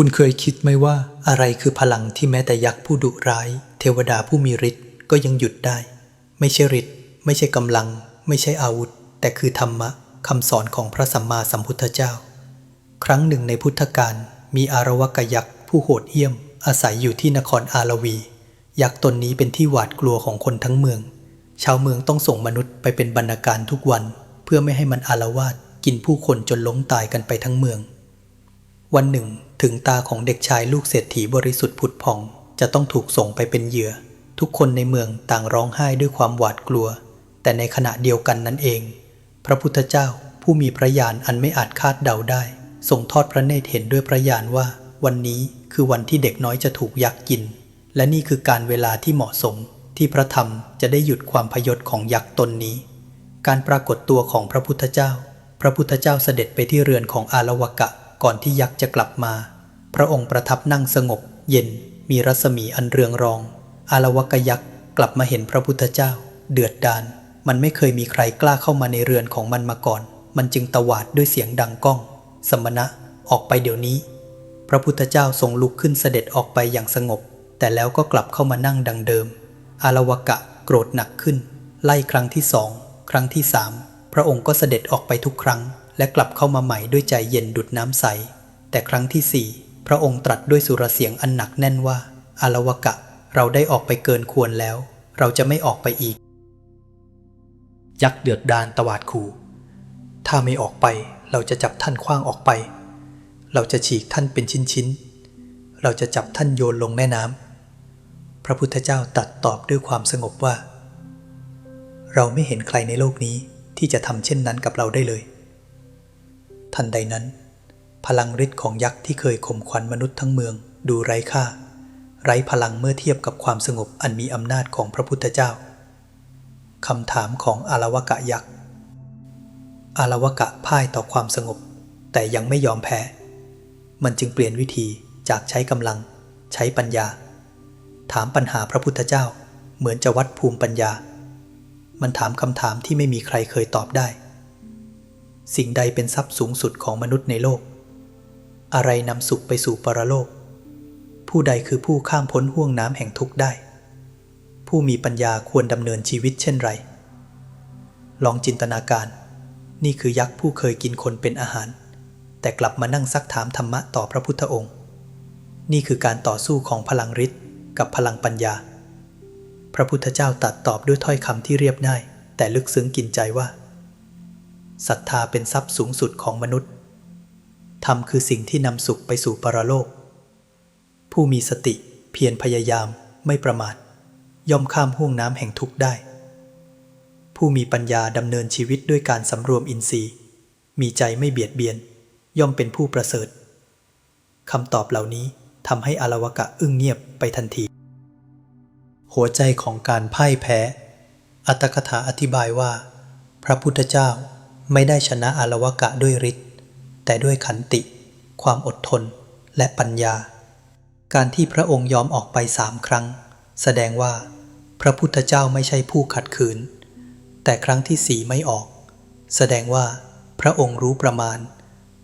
คุณเคยคิดไหมว่าอะไรคือพลังที่แม้แต่ยักษ์ผู้ดุร้าย เทวดาผู้มีฤทธิ์ก็ยังหยุดได้ ไม่ใช่ฤทธิ์ไม่ใช่กำลัง ไม่ใช่อาวุธ แต่คือธรรมะคำสอนของพระสัมมาสัมพุทธเจ้า ครั้งหนึ่งในพุทธกาลมีอารวกยักษ์ผู้โหดเหี้ยม อาศัยอยู่ที่นครอาลวี ยักษ์ตนนี้เป็นที่หวาดกลัวของคนทั้งเมือง ชาวเมืองต้องส่งมนุษย์ไปเป็นบรรณาการทุกวัน เพื่อไม่ให้มันอารวาสกินผู้คนจนล้มตายกันไปทั้งเมือง วันหนึ่ง ถึงตาของเด็กชายลูกเศรษฐีบริสุทธิ์ผุดผ่อง จะต้องถูกส่งไปเป็นเหยื่อ ทุกคนในเมืองต่างร้องไห้ด้วยความหวาดกลัว แต่ในขณะเดียวกันนั้นเอง พระพุทธเจ้าผู้มีพระญาณอันไม่อาจคาดเดาได้ทรงทอดพระเนตรเห็นด้วยพระญาณว่า วันนี้คือวันที่เด็กน้อยจะถูกยักษ์กิน และนี่คือการเวลาที่เหมาะสม ที่พระธรรมจะได้หยุดความพยศของยักษ์ตนนี้ การปรากฏตัวของพระพุทธเจ้า พระพุทธเจ้าเสด็จไปที่เรือนของอารวกะ ก่อนที่ยักษ์จะกลับมา พระองค์ประทับนั่งสงบ เย็นมีรัศมีอันเรืองรอง อารวกยักษ์กลับมาเห็นพระพุทธเจ้า เดือดดาลมันไม่เคยมีใครกล้าเข้ามาในเรือนของมันมาก่อน มันจึงตวาดด้วยเสียงดังก้อง สมณะออกไปเดี๋ยวนี้ พระพุทธเจ้าทรงลุกขึ้นเสด็จออกไปอย่างสงบ แต่แล้วก็กลับเข้ามานั่งดังเดิม อารวกะโกรธหนักขึ้น ไล่ครั้งที่สองครั้งที่สามพระองค์ก็เสด็จออกไปทุกครั้ง และกลับเข้ามาใหม่ด้วยใจเย็นดุดน้ำใส แต่ครั้งที่สี่พระองค์ตรัสด้วยสุรเสียงอันหนักแน่นว่าอารวกะ เราได้ออกไปเกินควรแล้ว เราจะไม่ออกไปอีก ยักษ์เดือดดานตวาดขู่ถ้าไม่ออกไป เราจะจับท่านคว้างออกไป เราจะฉีกท่านเป็นชิ้นๆเราจะจับท่านโยนลงแม่น้ำพระพุทธเจ้าตรัสตอบด้วยความสงบว่า เราไม่เห็นใครในโลกนี้ที่จะทำเช่นนั้นกับเราได้เลย ทันใดนั้น พลังฤทธิ์ของยักษ์ที่เคยข่มขวัญมนุษย์ทั้งเมืองดูไร้ค่า ไร้พลังเมื่อเทียบกับความสงบอันมีอำนาจของพระพุทธเจ้าคำถามของอารวกะยักษ์อารวกะพ่ายต่อความสงบ แต่ยังไม่ยอมแพ้ มันจึงเปลี่ยนวิธีจากใช้กำลัง ใช้ปัญญา ถามปัญหาพระพุทธเจ้า เหมือนจะวัดภูมิปัญญา มันถามคำถามที่ไม่มีใครเคยตอบได้ สิ่งใดเป็นทรัพย์สูงสุดของมนุษย์ในโลก อะไรนำสุขไปสู่ปรโลก ผู้ใดคือผู้ข้ามพ้นห่วงน้ำแห่งทุกข์ได้ ผู้มีปัญญาควรดำเนินชีวิตเช่นไร ลองจินตนาการ นี่คือยักษ์ผู้เคยกินคนเป็นอาหาร แต่กลับมานั่งซักถามธรรมะต่อพระพุทธองค์ นี่คือการต่อสู้ของพลังฤทธิ์กับพลังปัญญา พระพุทธเจ้าตรัสตอบด้วยถ้อยคำที่เรียบง่าย แต่ลึกซึ้งกินใจว่า ศรัทธาเป็นทรัพย์สูงสุดของมนุษย์ ธรรมคือสิ่งที่นำสุขไปสู่ปรโลก ผู้มีสติเพียรพยายามไม่ประมาท ย่อมข้ามห่วงน้ำแห่งทุกข์ได้ ผู้มีปัญญาดำเนินชีวิตด้วยการสำรวมอินทรีย์ มีใจไม่เบียดเบียน ย่อมเป็นผู้ประเสริฐคำตอบเหล่านี้ทำให้อาวกะอึ้งเงียบไปทันที หัวใจของการพ่ายแพ้ อัตถกถาอธิบายว่า พระพุทธเจ้า ไม่ได้ชนะอารวกะด้วยฤทธิ์ แต่ด้วยขันติ ความอดทนและปัญญา การที่พระองค์ยอมออกไปสามครั้ง แสดงว่า พระพุทธเจ้าไม่ใช่ผู้ขัดขืน แต่ครั้งที่สี่ไม่ออก แสดงว่า พระองค์รู้ประมาณ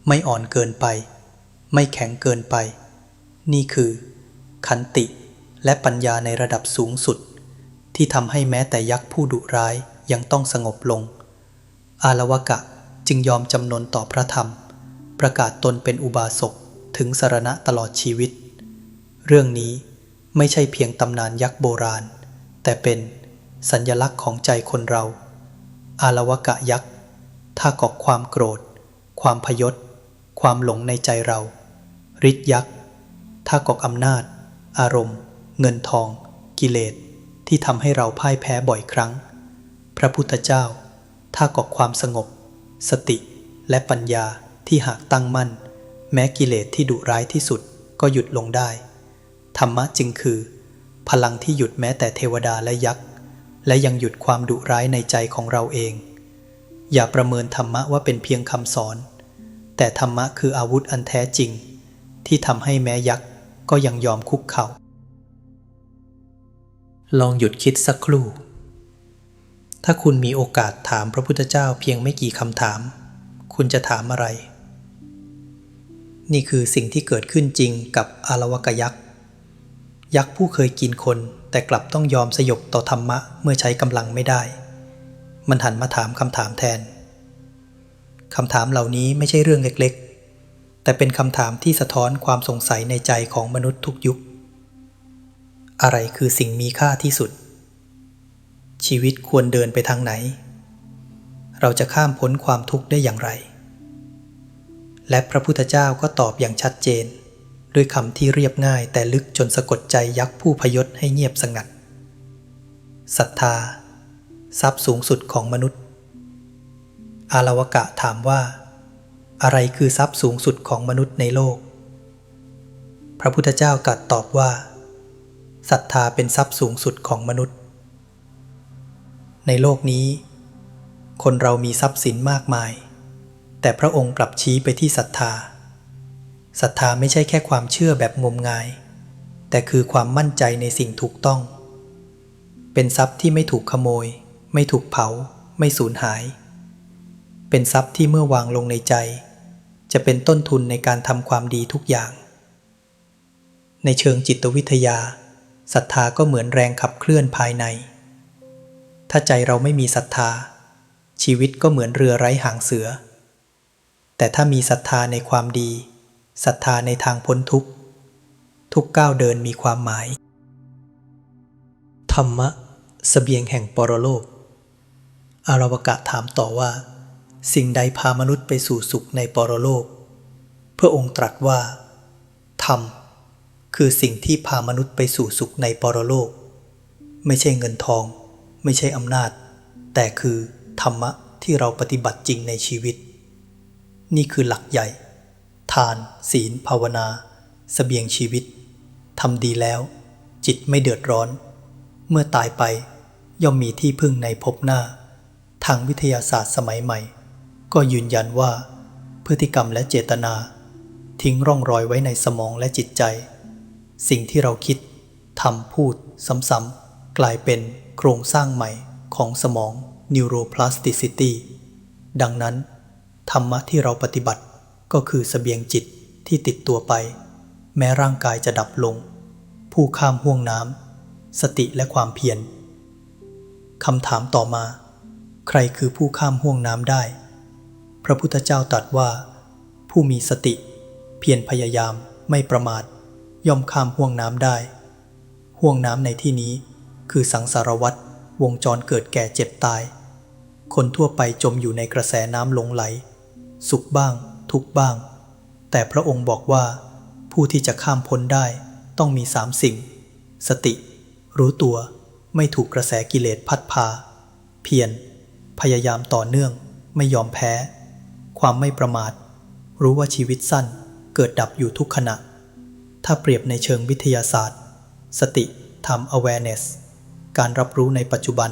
ไม่อ่อนเกินไป ไม่แข็งเกินไป นี่คือ ขันติและปัญญาในระดับสูงสุด ที่ทำให้แม้แต่ยักษ์ผู้ดุร้ายยังต้องสงบลง อารวกะจึงยอมจำนนต่อพระธรรม ประกาศตนเป็นอุบาสกถึงสารณะตลอดชีวิต เรื่องนี้ไม่ใช่เพียงตำนานยักษ์โบราณ แต่เป็นสัญญลักษณ์ของใจคนเรา อารวกะยักษ์ ถ้ากอกความโกรธ ความพยศ ความหลงในใจเราฤทธิ์ยักษ์ ถ้ากอกอำนาจ อารมณ์ เงินทอง กิเลสที่ทำให้เราพ่ายแพ้บ่อยครั้ง พระพุทธเจ้า ถ้ากอกความสงบ สติและปัญญาที่หากตั้งมั่น แม้กิเลสที่ดุร้ายที่สุดก็หยุดลงได้ ธรรมะจึงคือ พลังที่หยุดแม้แต่เทวดาและยักษ์ และยังหยุดความดุร้ายในใจของเราเอง อย่าประเมินธรรมะว่าเป็นเพียงคำสอน แต่ธรรมะคืออาวุธอันแท้จริง ที่ทำให้แม้ยักษ์ก็ยังยอมคุกเขา่าลองหยุดคิดสักครู่ ถ้าคุณมีโอกาสถามพระพุทธเจ้าเพียงไม่กี่คำถาม คุณจะถามอะไร นี่คือสิ่งที่เกิดขึ้นจริงกับอารวกยักษ์ ยักษ์ผู้เคยกินคนแต่กลับต้องยอมสยบต่อธรรมะเมื่อใช้กำลังไม่ได้ มันหันมาถามคำถามแทน คำถามเหล่านี้ไม่ใช่เรื่องเล็กๆ แต่เป็นคำถามที่สะท้อนความสงสัยในใจของมนุษย์ทุกยุค อะไรคือสิ่งมีค่าที่สุด ชีวิตควรเดินไปทางไหน เราจะข้ามพ้นความทุกข์ได้อย่างไร และพระพุทธเจ้าก็ตอบอย่างชัดเจน ด้วยคำที่เรียบง่ายแต่ลึกจนสะกดใจยักษ์ผู้พยศให้เงียบสงัดศรัทธา ทรัพย์สูงสุดของมนุษย์ อารวกะถามว่า อะไรคือทรัพย์สูงสุดของมนุษย์ในโลก พระพุทธเจ้าตรัสตอบว่าศรัทธาเป็นทรัพย์สูงสุดของมนุษย์ ในโลกนี้ คนเรามีทรัพย์สินมากมาย แต่พระองค์กลับชี้ไปที่ศรัทธาศรัทธาไม่ใช่แค่ความเชื่อแบบงมงาย แต่คือความมั่นใจในสิ่งถูกต้อง เป็นทรัพย์ที่ไม่ถูกขโมย ไม่ถูกเผา ไม่สูญหาย เป็นทรัพย์ที่เมื่อวางลงในใจ จะเป็นต้นทุนในการทำความดีทุกอย่าง ในเชิงจิตวิทยาศรัทธาก็เหมือนแรงขับเคลื่อนภายใน ถ้าใจเราไม่มีศรัทธา ชีวิตก็เหมือนเรือไร้หางเสือ แต่ถ้ามีศรัทธาในความดีศรัทธาในทางพ้นทุกข์ ทุกก้าวเดินมีความหมาย ธรรมะสเสบียงแห่งปรโลก อารวกะถามต่อว่า สิ่งใดพามนุษย์ไปสู่สุขในปรโลก เพระองค์ตรัสว่า ธรรม คือสิ่งที่พามนุษย์ไปสู่สุขในปรโลก ไม่ใช่เงินทอง ไม่ใช่อำนาจ แต่คือธรรมะที่เราปฏิบัติจริงในชีวิต นี่คือหลักใหญ่ ทาน ศีล ภาวนาสเสบียงชีวิตทำดีแล้ว จิตไม่เดือดร้อน เมื่อตายไปย่อมมีที่พึ่งในภพหน้า ทางวิทยาศาสตร์สมัยใหม่ ก็ยืนยันว่า พฤติกรรมและเจตนา ทิ้งร่องรอยไว้ในสมองและจิตใจ สิ่งที่เราคิดทำพูดซ้ำๆ กลายเป็นโครงสร้างใหม่ของสมอง neuroplasticity ดังนั้น ธรรมะที่เราปฏิบัติก็คือสเสบียงจิตที่ติดตัวไป แม้ร่างกายจะดับลง ผู้ข้ามห่วงน้ำสติและความเพียรคำถามต่อมา ใครคือผู้ข้ามห่วงน้ำได้ พระพุทธเจ้าตรัสว่า ผู้มีสติ เพียรพยายามไม่ประมาท ย่อมข้ามห่วงน้ำได้ห่วงน้ำในที่นี้ คือสังสารวัฏวงจรเกิดแก่เจ็บตาย คนทั่วไปจมอยู่ในกระแสน้ำหลงไหล สุขบ้าง ทุกบ้าง แต่พระองค์บอกว่า ผู้ที่จะข้ามพ้นได้ต้องมีสามสิ่ง สติ รู้ตัวไม่ถูกกระแสกิเลสพัดพา เพียรพยายามต่อเนื่องไม่ยอมแพ้ ความไม่ประมาท รู้ว่าชีวิตสั้นเกิดดับอยู่ทุกขณะ ถ้าเปรียบในเชิงวิทยาศาสตร์ สติทำ awareness การรับรู้ในปัจจุบัน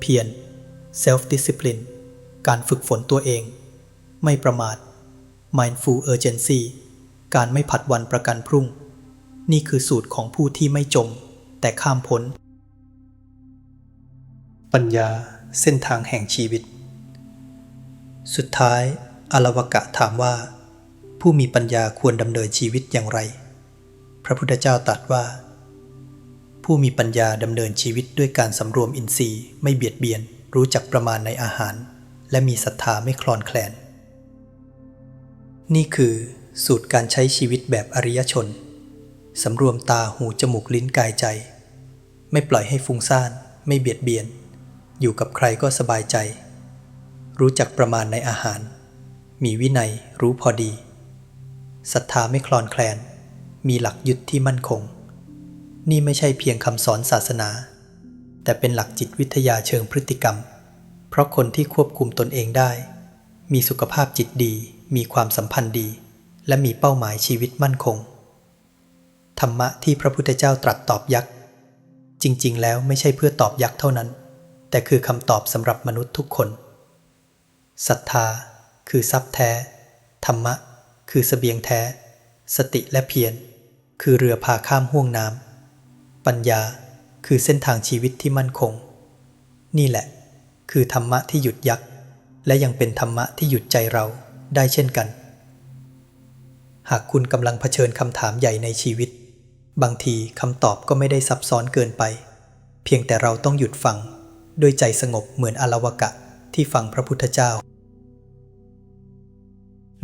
เพียร self discipline การฝึกฝนตัวเอง ไม่ประมาท mindful urgency การไม่ผัดวันประกันพรุ่ง นี่คือสูตรของผู้ที่ไม่จม แต่ข้ามพ้น ปัญญาเส้นทางแห่งชีวิต สุดท้ายอารวกะถามว่า ผู้มีปัญญาควรดำเนินชีวิตอย่างไร พระพุทธเจ้าตรัสว่า ผู้มีปัญญาดำเนินชีวิตด้วยการสำรวมอินทรีย์ไม่เบียดเบียน รู้จักประมาณในอาหาร และมีศรัทธาไม่คลอนแคลน นี่คือ สูตรการใช้ชีวิตแบบอริยชนสำรวมตาหูจมูกลิ้นกายใจ ไม่ปล่อยให้ฟุ้งซ่าน ไม่เบียดเบียน อยู่กับใครก็สบายใจ รู้จักประมาณในอาหาร มีวินัยรู้พอดีศรัทธาไม่คลอนแคลน มีหลักยึดที่มั่นคง นี่ไม่ใช่เพียงคำสอนศาสนา แต่เป็นหลักจิตวิทยาเชิงพฤติกรรม เพราะคนที่ควบคุมตนเองได้ มีสุขภาพจิตดี มีความสัมพันธ์ดี และมีเป้าหมายชีวิตมั่นคง ธรรมะที่พระพุทธเจ้าตรัสตอบยักษ์ จริงๆ แล้วไม่ใช่เพื่อตอบยักษ์เท่านั้น แต่คือคำตอบสำหรับมนุษย์ทุกคนศรัทธา คือทรัพย์แท้ ธรรมะ คือเสบียงแท้ สติและเพียรคือเรือพาข้ามห่วงน้ำ ปัญญาคือเส้นทางชีวิตที่มั่นคง นี่แหละ คือธรรมะที่หยุดยักษ์และยังเป็นธรรมะที่หยุดใจเราได้เช่นกัน หากคุณกำลังเผชิญคำถามใหญ่ในชีวิต บางทีคำตอบก็ไม่ได้ซับซ้อนเกินไป เพียงแต่เราต้องหยุดฟังด้วยใจสงบเหมือนอลาวกะที่ฟังพระพุทธเจ้า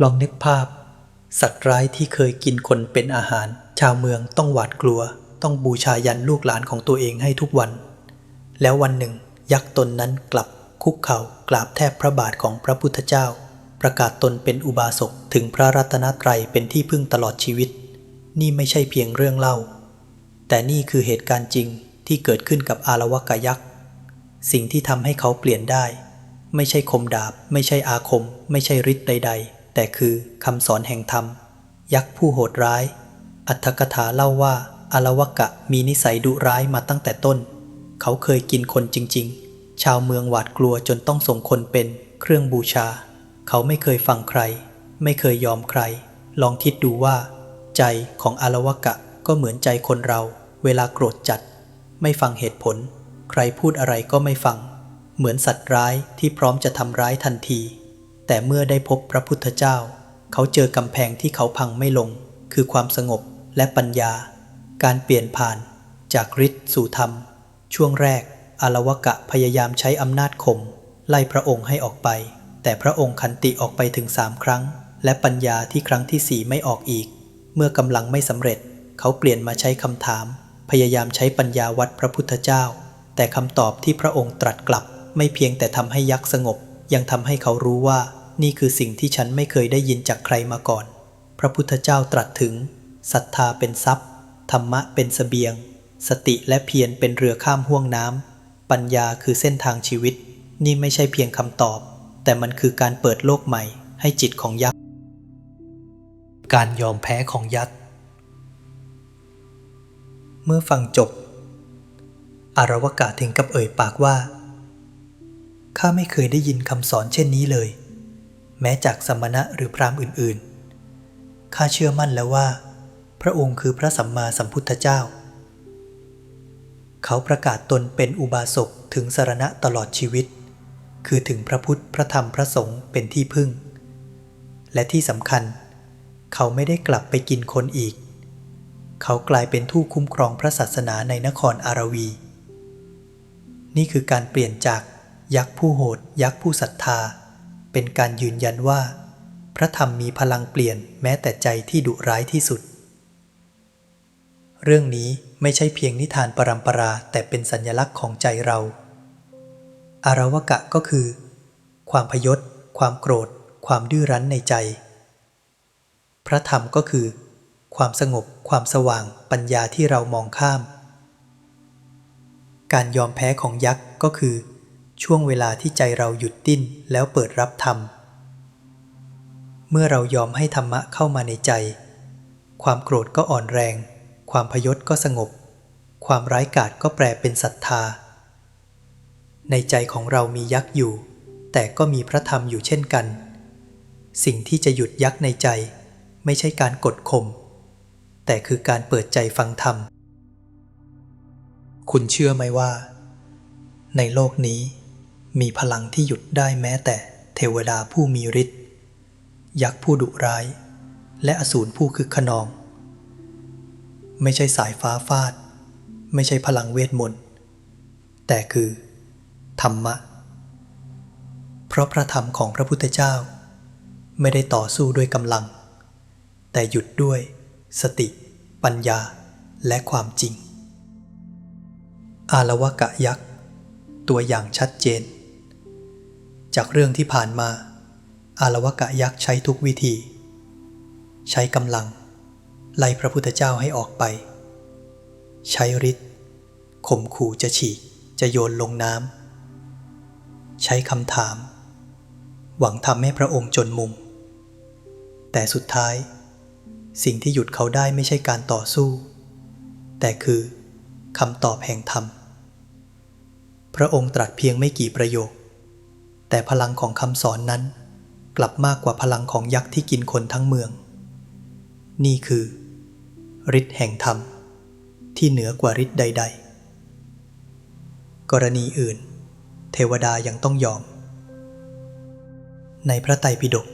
ลองนึกภาพ สัตว์ร้ายที่เคยกินคนเป็นอาหาร ชาวเมืองต้องหวาดกลัว ต้องบูชายันลูกหลานของตัวเองให้ทุกวัน แล้ววันหนึ่ง ยักษ์ตนนั้นกลับคุกเข่ากราบแทบพระบาทของพระพุทธเจ้า ประกาศตนเป็นอุบาสกถึงพระรัตนตรัยเป็นที่พึ่งตลอดชีวิต นี่ไม่ใช่เพียงเรื่องเล่า แต่นี่คือเหตุการณ์จริงที่เกิดขึ้นกับอารวกยักษ์สิ่งที่ทำให้เขาเปลี่ยนได้ ไม่ใช่คมดาบ ไม่ใช่อาคม ไม่ใช่ฤทธิ์ใด ๆ แต่คือคำสอนแห่งธรรม ยักษ์ผู้โหดร้าย อัตถกถาเล่าว่า อารวกะมีนิสัยดุร้ายมาตั้งแต่ต้น เขาเคยกินคนจริง ๆ ชาวเมืองหวาดกลัวจนต้องส่งคนเป็นเครื่องบูชา เขาไม่เคยฟังใคร ไม่เคยยอมใคร ลองคิดดูว่า ใจของอารวกะก็เหมือนใจคนเรา เวลาโกรธจัด ไม่ฟังเหตุผล ใครพูดอะไรก็ไม่ฟัง เหมือนสัตว์ร้ายที่พร้อมจะทำร้ายทันที แต่เมื่อได้พบพระพุทธเจ้า เขาเจอกำแพงที่เขาพังไม่ลง คือความสงบและปัญญา การเปลี่ยนผ่านจากฤทธิ์สู่ธรรม ช่วงแรกอารวกะพยายามใช้อำนาจข่มไล่พระองค์ให้ออกไป แต่พระองค์ขันติออกไปถึงสามครั้ง และปัญญาที่ครั้งที่สี่ไม่ออกอีก เมื่อกำลังไม่สำเร็จ เขาเปลี่ยนมาใช้คำถาม พยายามใช้ปัญญาวัดพระพุทธเจ้า แต่คำตอบที่พระองค์ตรัสกลับ ไม่เพียงแต่ทำให้ยักษ์สงบ ยังทำให้เขารู้ว่า นี่คือสิ่งที่ฉันไม่เคยได้ยินจากใครมาก่อน พระพุทธเจ้าตรัสถึงศรัทธาเป็นทรัพย์ ธรรมะเป็นสเสบียง สติและเพียรเป็นเรือข้ามห่วงน้ำ ปัญญาคือเส้นทางชีวิต นี่ไม่ใช่เพียงคำตอบ แต่มันคือการเปิดโลกใหม่ให้จิตของยักษ์ การยอมแพ้ของยักษ์ เมื่อฟังจบ อารวกะถึงกับเอ่ยปากว่า ข้าไม่เคยได้ยินคำสอนเช่นนี้เลย แม้จากสมณะหรือพราหมณ์อื่น ๆ ข้าเชื่อมั่นแล้วว่า พระองค์คือพระสัมมาสัมพุทธเจ้า เขาประกาศตนเป็นอุบาสกถึงสารณะตลอดชีวิต คือถึงพระพุทธพระธรรมพระสงฆ์เป็นที่พึ่ง และที่สำคัญ เขาไม่ได้กลับไปกินคนอีก เขากลายเป็นทูตคุ้มครองพระศาสนาในนครอารวี นี่คือการเปลี่ยนจากยักษ์ผู้โหด ยักษ์ผู้ศรัทธา เป็นการยืนยันว่า พระธรรมมีพลังเปลี่ยนแม้แต่ใจที่ดุร้ายที่สุด เรื่องนี้ไม่ใช่เพียงนิทานปรำปราแต่เป็นสัญลักษณ์ของใจเรา อารวกะก็คือ ความพยศ ความโกรธ ความดื้อรั้นในใจ พระธรรมก็คือ ความสงบ ความสว่าง ปัญญาที่เรามองข้าม การยอมแพ้ของยักษ์ก็คือ ช่วงเวลาที่ใจเราหยุดดิ้นแล้วเปิดรับธรรม เมื่อเรายอมให้ธรรมะเข้ามาในใจ ความโกรธก็อ่อนแรง ความพยศก็สงบ ความร้ายกาจก็แปลเป็นศรัทธา ในใจของเรามียักษ์อยู่ แต่ก็มีพระธรรมอยู่เช่นกัน สิ่งที่จะหยุดยักษ์ในใจ ไม่ใช่การกดข่มแต่คือการเปิดใจฟังธรรม คุณเชื่อไหมว่า ในโลกนี้ มีพลังที่หยุดได้แม้แต่เทวดาผู้มีฤทธิ์ยักษ์ผู้ดุร้าย และอสูรผู้คึกขนอง ไม่ใช่สายฟ้าฟาด ไม่ใช่พลังเวทมนต์ แต่คือ ธรรมะ เพราะพระธรรมของพระพุทธเจ้า ไม่ได้ต่อสู้ด้วยกำลัง แต่หยุดด้วย สติ ปัญญาและความจริง อารวกะยักษ์ ตัวอย่างชัดเจน จากเรื่องที่ผ่านมา อารวกะยักษ์ใช้ทุกวิธี ใช้กำลัง ไล่พระพุทธเจ้าให้ออกไป ใช้ฤทธิ์ข่มขู่จะฉีกจะโยนลงน้ำใช้คำถาม หวังทำให้พระองค์จนมุม แต่สุดท้าย สิ่งที่หยุดเขาได้ไม่ใช่การต่อสู้ แต่คือคำตอบแห่งธรรม พระองค์ตรัสเพียงไม่กี่ประโยค แต่พลังของคำสอนนั้น กลับมากกว่าพลังของยักษ์ที่กินคนทั้งเมือง นี่คือ ฤทธิ์แห่งธรรม ที่เหนือกว่าฤทธิ์ใด ๆ กรณีอื่น เทวดายังต้องยอม ในพระไตรปิฎก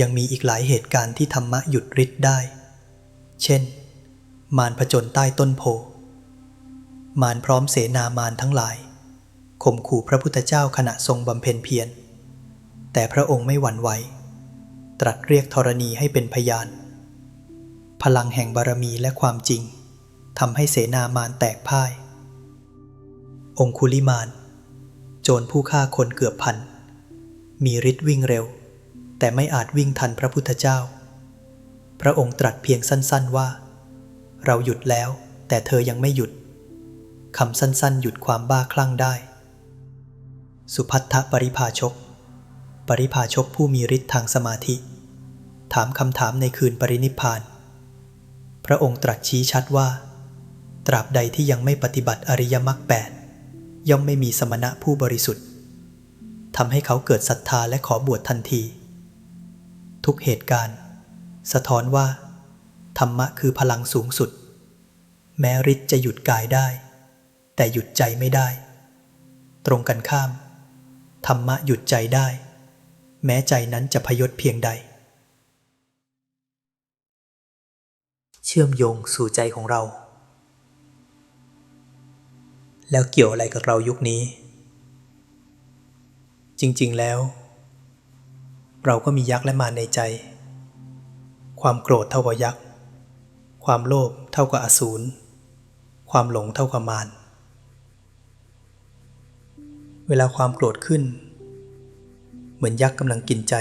ยังมีอีกหลายเหตุการณ์ที่ธรรมะหยุดฤทธิ์ได้ เช่น มารผจญใต้ต้นโพ มารพร้อมเสนามารทั้งหลายข่มขู่พระพุทธเจ้าขณะทรงบำเพ็ญเพียร แต่พระองค์ไม่หวั่นไหว ตรัสเรียกธรณีให้เป็นพยาน พลังแห่งบารมีและความจริงทำให้เสนามารแตกพ่าย องคุลิมาน โจรผู้ฆ่าคนเกือบพัน มีฤทธิ์วิ่งเร็ว แต่ไม่อาจวิ่งทันพระพุทธเจ้า พระองค์ตรัสเพียงสั้นๆว่า เราหยุดแล้ว แต่เธอยังไม่หยุดคำสั้นๆ หยุดความบ้าคลั่งได้ สุพัทธปริภาชก ปริภาชกผู้มีฤทธิ์ทางสมาธิ ถามคำถามในคืนปรินิพพาน พระองค์ตรัสชี้ชัดว่า ตราบใดที่ยังไม่ปฏิบัติอริยมรรคแปดย่อมไม่มีสมณะผู้บริสุทธิ์ทำให้เขาเกิดศรัทธาและขอบวชทันที ทุกเหตุการณ์ สะท้อนว่า ธรรมะคือพลังสูงสุด แม้ฤทธิ์จะหยุดกายได้ แต่หยุดใจไม่ได้ ตรงกันข้าม ธรรมะหยุดใจได้ แม้ใจนั้นจะพยศเพียงใด เชื่อมโยงสู่ใจของเรา แล้วเกี่ยวอะไรกับเรายุคนี้ จริงๆแล้ว เราก็มียักษ์และมารในใจ ความโกรธเท่ากับยักษ์ ความโลภเท่ากับอสูร ความหลงเท่ากับมาร เวลาความโกรธขึ้น เหมือนยักษ์กำลังกินใจ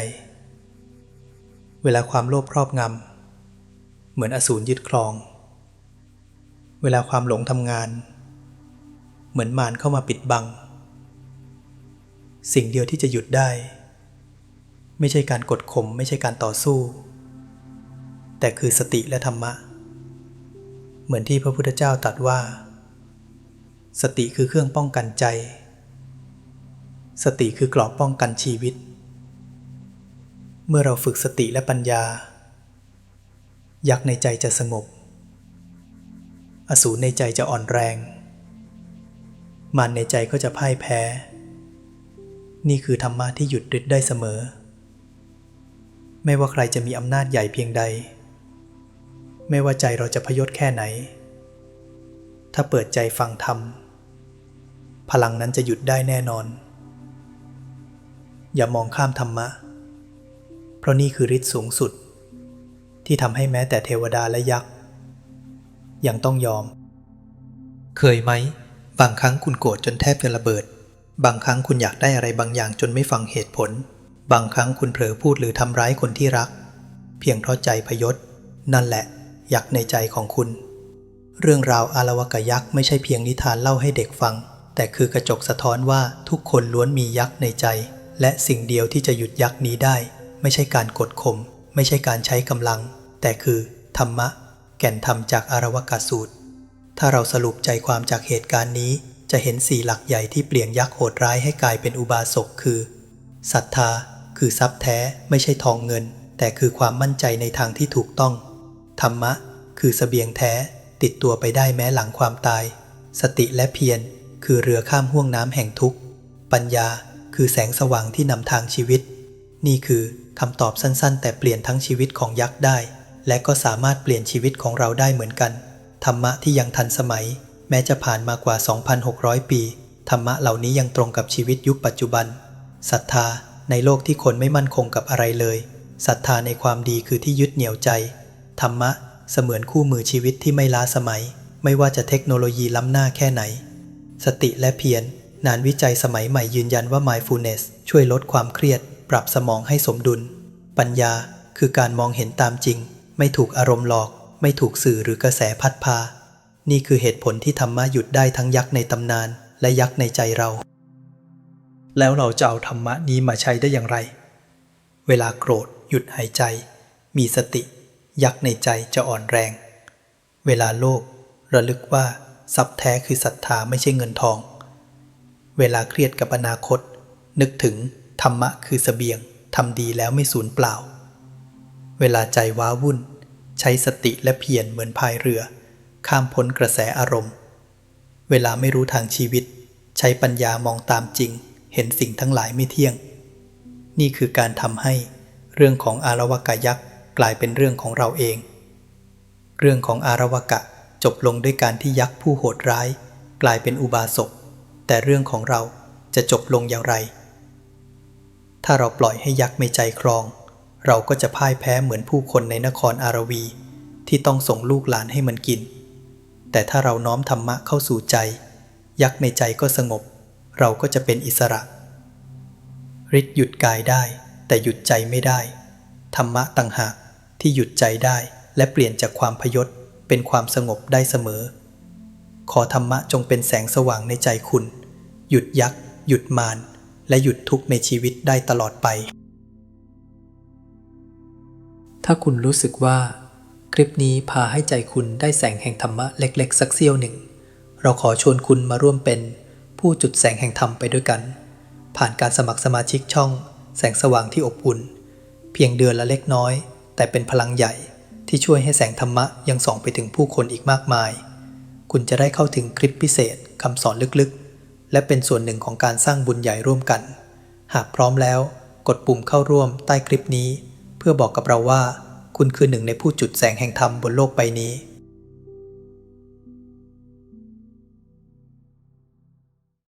เวลาความโลภครอบงำ เหมือนอสูรยึดครอง เวลาความหลงทำงาน เหมือนมารเข้ามาปิดบัง สิ่งเดียวที่จะหยุดได้ ไม่ใช่การกดข่มไม่ใช่การต่อสู้ แต่คือสติและธรรมะ เหมือนที่พระพุทธเจ้าตรัสว่า สติคือเครื่องป้องกันใจ สติคือกรอบป้องกันชีวิต เมื่อเราฝึกสติและปัญญา ยักษ์ในใจจะสงบ อสูรในใจจะอ่อนแรง มารในใจก็จะพ่ายแพ้ นี่คือธรรมะที่หยุดฤทธิ์ได้เสมอ ไม่ว่าใครจะมีอำนาจใหญ่เพียงใด ไม่ว่าใจเราจะพยศแค่ไหน ถ้าเปิดใจฟังธรรม พลังนั้นจะหยุดได้แน่นอน อย่ามองข้ามธรรมะ เพราะนี่คือฤทธิ์สูงสุด ที่ทำให้แม้แต่เทวดาและยักษ์ ยังต้องยอม เคยไหม บางครั้งคุณโกรธจนแทบจะระเบิด บางครั้งคุณอยากได้อะไรบางอย่างจนไม่ฟังเหตุผล บางครั้งคุณเผลอพูดหรือทำร้ายคนที่รัก เพียงเพราะใจพยศ นั่นแหละยักษ์ในใจของคุณ เรื่องราวอารวกยักษ์ไม่ใช่เพียงนิทานเล่าให้เด็กฟัง แต่คือกระจกสะท้อนว่าทุกคนล้วนมียักษ์ในใจ และสิ่งเดียวที่จะหยุดยักษ์นี้ได้ ไม่ใช่การกดข่ม ไม่ใช่การใช้กำลัง แต่คือ ธรรมะ แก่นธรรมจากอารวกสูตร ถ้าเราสรุปใจความจากเหตุการณ์นี้ จะเห็นสี่หลักใหญ่ที่เปลี่ยนยักษ์โหดร้ายให้กลายเป็นอุบาสกคือศรัทธา คือทรัพย์แท้ไม่ใช่ทองเงิน แต่คือความมั่นใจในทางที่ถูกต้อง ธรรมะ คือเสบียงแท้ ติดตัวไปได้แม้หลังความตาย สติและเพียรคือเรือข้ามห่วงน้ำแห่งทุกข์ ปัญญา คือแสงสว่างที่นำทางชีวิต นี่คือ คำตอบสั้นๆ แต่เปลี่ยนทั้งชีวิตของยักษ์ได้ และก็สามารถเปลี่ยนชีวิตของเราได้เหมือนกัน ธรรมะที่ยังทันสมัย แม้จะผ่านมากว่า 2,600 ปี ธรรมะเหล่านี้ยังตรงกับชีวิตยุคปัจจุบันศรัทธาในโลกที่คนไม่มั่นคงกับอะไรเลยศรัทธาในความดีคือที่ยึดเหนี่ยวใจ ธรรมะเสมือนคู่มือชีวิตที่ไม่ล้าสมัย ไม่ว่าจะเทคโนโลยีล้ำหน้าแค่ไหน สติและเพียรงานวิจัยสมัยใหม่ยืนยันว่า mindfulness ช่วยลดความเครียด ปรับสมองให้สมดุล ปัญญาคือการมองเห็นตามจริง ไม่ถูกอารมณ์หลอก ไม่ถูกสื่อหรือกระแสพัดพา นี่คือเหตุผลที่ธรรมะหยุดได้ทั้งยักษ์ในตำนาน และยักษ์ในใจเรา แล้วเราจะเอาธรรมะนี้มาใช้ได้อย่างไร เวลาโกรธ หยุดหายใจ มีสติ ยักษ์ในใจจะอ่อนแรง เวลาโลภระลึกว่าทรัพย์แท้คือศรัทธาไม่ใช่เงินทอง เวลาเครียดกับอนาคต นึกถึง ธรรมะคือเสบียงทำดีแล้วไม่สูญเปล่า เวลาใจว้าวุ่น ใช้สติและเพียรเหมือนพายเรือ ข้ามพ้นกระแสอารมณ์ เวลาไม่รู้ทางชีวิต ใช้ปัญญามองตามจริง เห็นสิ่งทั้งหลายไม่เที่ยง นี่คือการทำให้เรื่องของอารวกะยักษ์กลายเป็นเรื่องของเราเอง เรื่องของอารวกะจบลงด้วยการที่ยักษ์ผู้โหดร้าย กลายเป็นอุบาสกแต่เรื่องของเราจะจบลงอย่างไร ถ้าเราปล่อยให้ยักษ์ไม่ใจครอง เราก็จะพ่ายแพ้เหมือนผู้คนในนครอารวี ที่ต้องส่งลูกหลานให้มันกิน แต่ถ้าเราน้อมธรรมะเข้าสู่ใจ ยักษ์ในใจก็สงบ เราก็จะเป็นอิสระฤทธิ์หยุดกายได้ แต่หยุดใจไม่ได้ ธรรมะต่างหากที่หยุดใจได้และเปลี่ยนจากความพยศเป็นความสงบได้เสมอ ขอธรรมะจงเป็นแสงสว่างในใจคุณ หยุดยักษ์ หยุดมาร และหยุดทุกข์ในชีวิตได้ตลอดไป ถ้าคุณรู้สึกว่า คลิปนี้พาให้ใจคุณได้แสงแห่งธรรมะเล็กๆ สักเสี้ยวหนึ่ง เราขอชวนคุณมาร่วมเป็น ผู้จุดแสงแห่งธรรมไปด้วยกัน ผ่านการสมัครสมาชิกช่อง แสงสว่างที่อบอุ่น เพียงเดือนละเล็กน้อย แต่เป็นพลังใหญ่ที่ช่วยให้แสงธรรมะยังส่องไปถึงผู้คนอีกมากมาย คุณจะได้เข้าถึงคลิปพิเศษคำสอนลึกๆ และเป็นส่วนหนึ่งของการสร้างบุญใหญ่ร่วมกัน หากพร้อมแล้วกดปุ่มเข้าร่วมใต้คลิปนี้ เพื่อบอกกับเราว่า คุณคือหนึ่งในผู้จุดแสงแห่งธรรมบนโลกใบนี้